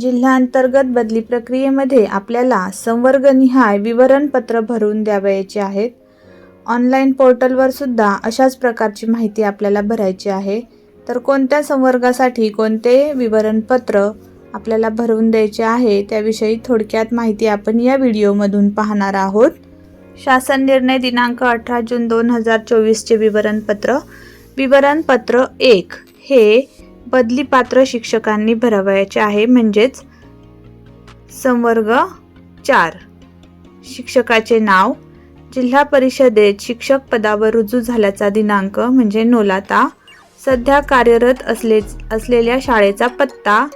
जिल्हांतर्गत बदली प्रक्रियेमध्ये आपल्याला संवर्गनिहाय विवरणपत्र भरून द्यावयाचे आहेत. ऑनलाईन पोर्टलवर सुद्धा अशाच प्रकारची माहिती आपल्याला भरायची आहे. तर कोणत्या संवर्गासाठी कोणते विवरणपत्र आपल्याला भरवून द्यायचे आहे त्याविषयी थोडक्यात माहिती आपण या व्हिडिओमधून पाहणार आहोत. शासन निर्णय दिनांक अठरा जून दोन हजार चोवीसचे विवरणपत्र. विवरणपत्र एक हे बदली पात्र शिक्षकांनी भरावयाचे आहे म्हणजेच संवर्ग चार. शिक्षकाचे नाव जिल्हा परिषदेत शिक्षक पदावर रुजू झाल्याचा दिनांक म्हणजे नोलाता. सध्या कार्यरत असले असलेल्या शाळेचा पत्ता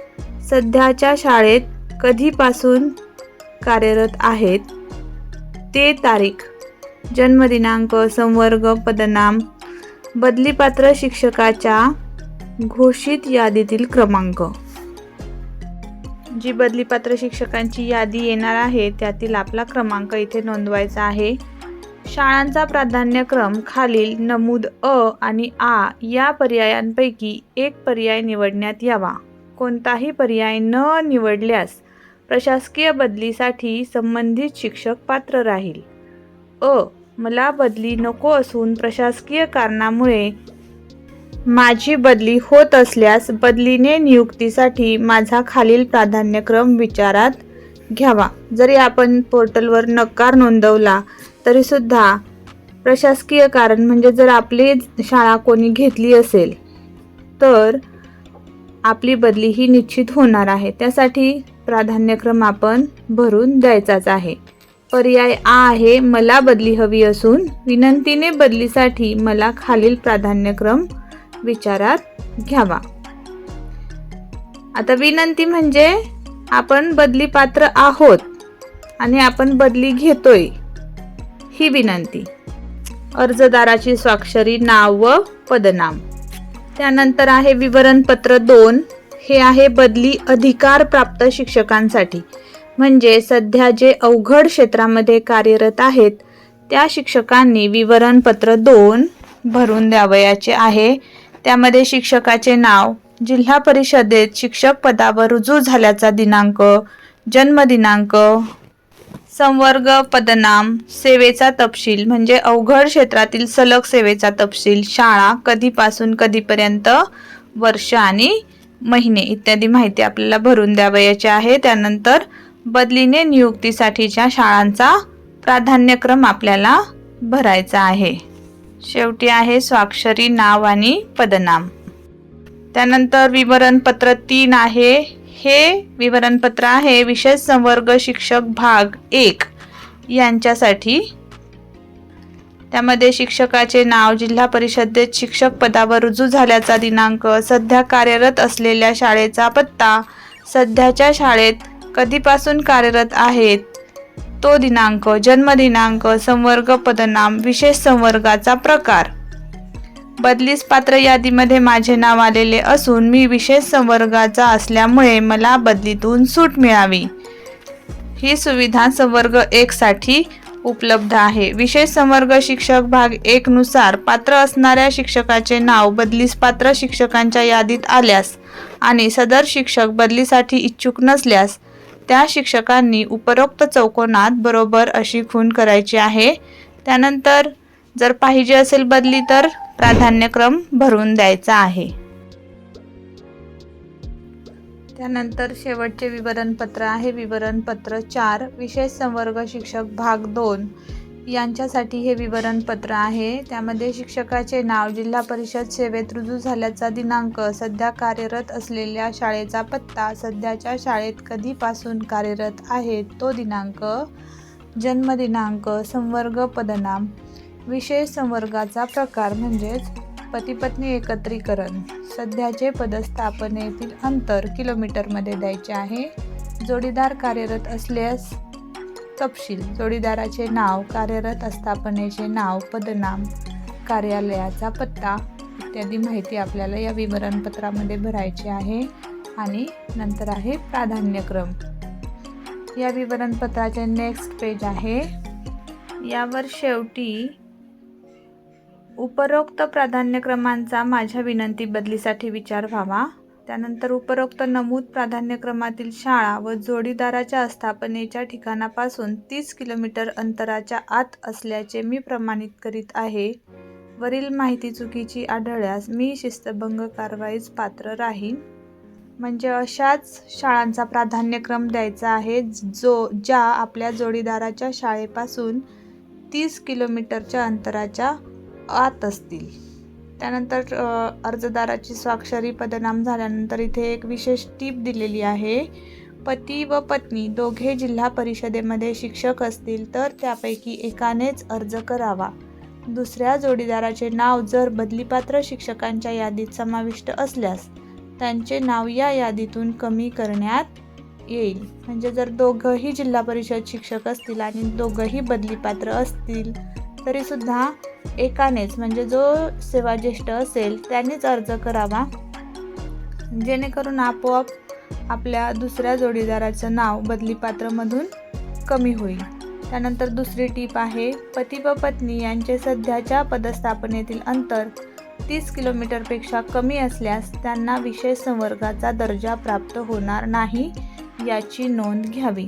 सध्याच्या शाळेत कधीपासून कार्यरत आहेत? ते तारीख. जन्मदिनांक संवर्ग पदनाम. बदलीपात्र शिक्षकाच्या घोषित यादीतील क्रमांक. जी बदलीपात्र शिक्षकांची यादी येणार आहे त्यातील आपला क्रमांक इथे नोंदवायचा आहे. शाळांचा प्राधान्यक्रम खालील नमूद अ आणि आ या पर्यायांपैकी एक पर्याय निवडण्यात यावा. कोणताही पर्याय न निवडल्यास प्रशासकीय बदलीसाठी संबंधित शिक्षक पात्र राहील. अ मला बदली नको असून प्रशासकीय कारणामुळे माझी बदली होत असल्यास बदलीने नियुक्तीसाठी माझा खालील प्राधान्यक्रम विचारात घ्यावा. जरी आपण पोर्टलवर नकार नोंदवला तरीसुद्धा प्रशासकीय कारण म्हणजे जर आपली शाळा कोणी घेतली असेल तर आपली बदली ही निश्चित होणार आहे. त्यासाठी प्राधान्यक्रम आपण भरून द्यायचाच आहे. पर्याय आ आहे मला बदली हवी असून विनंतीने बदलीसाठी मला खालील प्राधान्यक्रम विचारात घ्यावा. आता विनंती म्हणजे आपण बदली पात्र आहोत आणि आपण बदली घेतोय ही विनंती. अर्जदाराची स्वाक्षरी नाव व पदनाम. त्यानंतर आहे विवरणपत्र दोन. हे आहे बदली अधिकार प्राप्त शिक्षकांसाठी. म्हणजे सध्या जे अवघड क्षेत्रामध्ये कार्यरत आहेत त्या शिक्षकांनी विवरणपत्र दोन भरून द्यावयाचे आहे. त्यामध्ये शिक्षकाचे नाव जिल्हा परिषदेत शिक्षक पदावर रुजू झाल्याचा दिनांक जन्मदिनांक संवर्ग पदनाम सेवेचा तपशील म्हणजे अवघड क्षेत्रातील सलग सेवेचा तपशील शाळा कधीपासून कधीपर्यंत वर्ष आणि महिने इत्यादी माहिती आपल्याला भरून द्यावयाची आहे. त्यानंतर बदलीने नियुक्तीसाठीच्या शाळांचा प्राधान्यक्रम आपल्याला भरायचा आहे. शेवटी आहे स्वाक्षरी नाव आणि पदनाम. त्यानंतर विवरणपत्र तीन आहे. हे विवरणपत्र आहे विशेष संवर्ग शिक्षक भाग एक यांच्यासाठी. त्यामध्ये शिक्षकाचे नाव जिल्हा परिषदेत शिक्षक पदावर रुजू झाल्याचा दिनांक सध्या कार्यरत असलेल्या शाळेचा पत्ता सध्याच्या शाळेत कधीपासून कार्यरत आहेत? तो दिनांक जन्मदिनांक संवर्ग पदनाम विशेष संवर्गाचा प्रकार. बदलीस पात्र यादीमध्ये माझे नाव आलेले असून मी विशेष संवर्गाचा असल्यामुळे मला बदलीतून सूट मिळावी. ही सुविधा संवर्ग एकसाठी उपलब्ध आहे. विशेष संवर्ग शिक्षक भाग एक नुसार पात्र असणाऱ्या शिक्षकाचे नाव बदलीस पात्र शिक्षकांच्या यादीत आल्यास आणि सदर शिक्षक बदलीसाठी इच्छुक नसल्यास त्या शिक्षकांनी उपरोक्त चौकोनात बरोबर अशी खून करायची आहे. त्यानंतर जर पाहिजे असेल बदली तर प्राधान्यक्रम भरून द्यायचा आहे. त्यानंतर शेवटचे विवरणपत्र आहे. विवरणपत्र चार. विशेष संवर्ग शिक्षक भाग दोन. यांच्यासाठी हे विवरणपत्र आहे. त्यामध्ये शिक्षकाचे नाव जिल्हा परिषद सेवेत रुजू झाल्याचा दिनांक सध्या कार्यरत असलेल्या शाळेचा पत्ता सध्याच्या शाळेत कधीपासून कार्यरत आहे तो दिनांक जन्मदिनांक संवर्ग पदनाम विशेष संवर्गाचा प्रकार म्हणजेच पतीपत्नी एकत्रीकरण. सध्याचे पदस्थापनेतील अंतर किलोमीटरमध्ये द्यायचे आहे. जोडीदार कार्यरत असल्यास तपशील. जोडीदाराचे नाव कार्यरत आस्थापनेचे नाव पदनाम कार्यालयाचा पत्ता इत्यादी माहिती आपल्याला या विवरणपत्रामध्ये भरायची आहे आणि नंतर आहे प्राधान्यक्रम. या विवरणपत्राचे नेक्स्ट पेज आहे. यावर शेवटी उपरोक्त प्राधान्यक्रमांचा माझ्या विनंती बदलीसाठी विचार व्हावा. त्यानंतर उपरोक्त नमूद प्राधान्यक्रमातील शाळा व जोडीदाराच्या स्थापनेच्या ठिकाणापासून तीस किलोमीटर अंतराच्या आत असल्याचे मी प्रमाणित करीत आहे. वरील माहिती चुकीची आढळल्यास मी शिस्तभंग कारवाईस पात्र राहीन. म्हणजे अशाच शाळांचा प्राधान्यक्रम द्यायचा आहे जो ज्या आपल्या जोडीदाराच्या शाळेपासून तीस किलोमीटरच्या अंतराच्या आत असतील. त्यानंतर अर्जदाराची स्वाक्षरी पदनाम झाल्यानंतर इथे एक विशेष टीप दिलेली आहे. पती व पत्नी दोघे जिल्हा परिषदेमध्ये शिक्षक असतील तर त्यापैकी एकानेच अर्ज करावा. दुसऱ्या जोडीदाराचे नाव जर बदलीपात्र शिक्षकांच्या यादीत समाविष्ट असल्यास त्यांचे नाव या यादीतून कमी करण्यात येईल. म्हणजे जर दोघंही जिल्हा परिषद शिक्षक असतील आणि दोघंही बदलीपात्र असतील तरीसुद्धा एकानेच म्हणजे जो सेवाज्येष्ठ असेल त्यांनीच अर्ज करावा. जेणेकरून आपोआप आपल्या दुसऱ्या जोडीदाराचं नाव बदलीपात्रमधून कमी होईल. त्यानंतर दुसरी टीप आहे पती व पत्नी यांचे सध्याच्या पदस्थापनेतील अंतर तीस किलोमीटरपेक्षा कमी असल्यास त्यांना विशेष संवर्गाचा दर्जा प्राप्त होणार नाही याची नोंद घ्यावी.